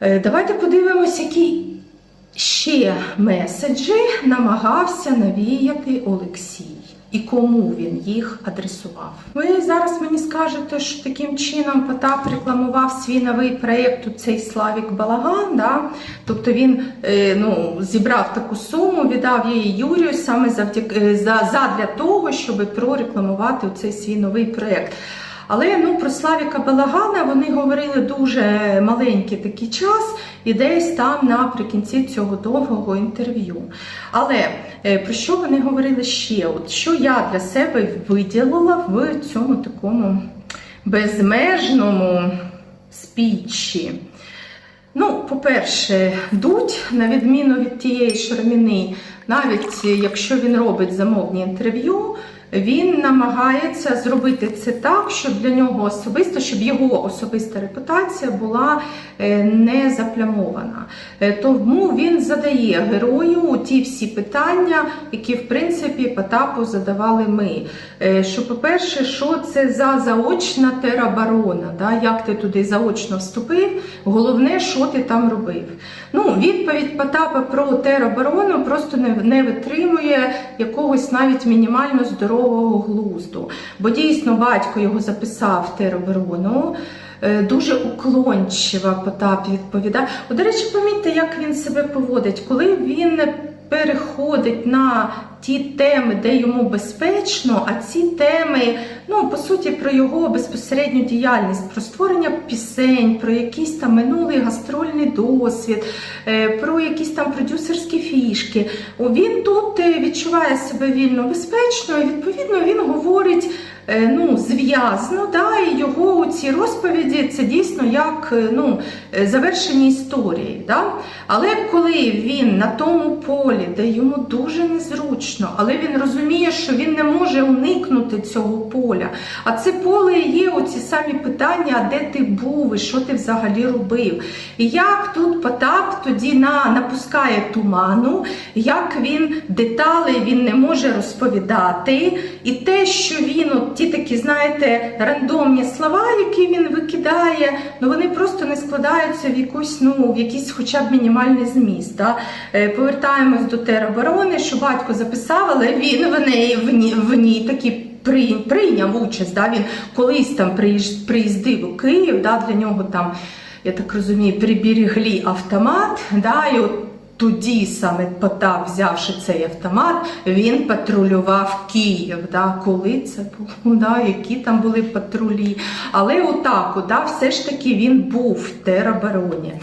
Е, Давайте подивимось, які ще меседжі намагався навіяти Олексій. І кому він їх адресував. Ви зараз мені скажете, що таким чином Потап рекламував свій новий проєкт, цей Славік Балаган. Да? Тобто він е, ну, зібрав таку суму, віддав її Юрію саме завдяки е, за, задля того, щоб прорекламувати цей свій новий проєкт. Але ну про Славіка Балагана вони говорили дуже маленький такий час і десь там наприкінці цього довгого інтерв'ю. Але е, про що вони говорили ще? От що я для себе виділила в цьому такому безмежному спічі? Ну, по-перше, дуть, на відміну від тієї Шарміни, навіть якщо він робить замовні інтерв'ю, він намагається зробити це так, щоб для нього особисто, щоб його особиста репутація була е, не заплямована. Е, Тому він задає герою ті всі питання, які в принципі Потапу задавали ми. Е, Що, по-перше, що це за заочна тероборона? Да? Як ти туди заочно вступив? Головне, що ти там робив. Ну, відповідь Потапа про тероборону просто не, не витримує якогось навіть мінімально здорового глузду. Бо дійсно батько його записав в тероборону. Е, Дуже уклончива Потап відповідає. До речі, помітьте, як він себе поводить, коли він переходить на ті теми, де йому безпечно, а ці теми, ну по суті, про його безпосередню діяльність, про створення пісень, про якийсь там минулий гастрольний досвід, е, про якісь там продюсерські фішки. Він тут е, відчуває себе вільно безпечно, і відповідно він говорить. Е, Ну, зв'язно, да, і його ці розповіді це дійсно як е, ну, е, завершені історії. Да? Але коли він на тому полі, де йому дуже незручно, але він розуміє, що він не може уникнути цього поля. А це поле є оці самі питання, де ти був і що ти взагалі робив. І як тут Потап тоді на, напускає туману, як він деталі він не може розповідати, і те, що він, от ті такі, знаєте, рандомні слова, які він викидає, ну вони просто не складаються в якусь, ну, в якийсь хоча б мінімальний зміст. Да? Е, Повертаємось до тероборони, що батько записав, але він в неї в ній, в ній такі прийняв участь. Да? Він колись там приїздив у Київ, да? для нього там, я так розумію, приберегли автомат. Да? І от тоді саме Пота, взявши цей автомат, він патрулював Київ. Да? Коли це було, да? які там були патрулі. Але отак, от, да? все ж таки він був в теробороні.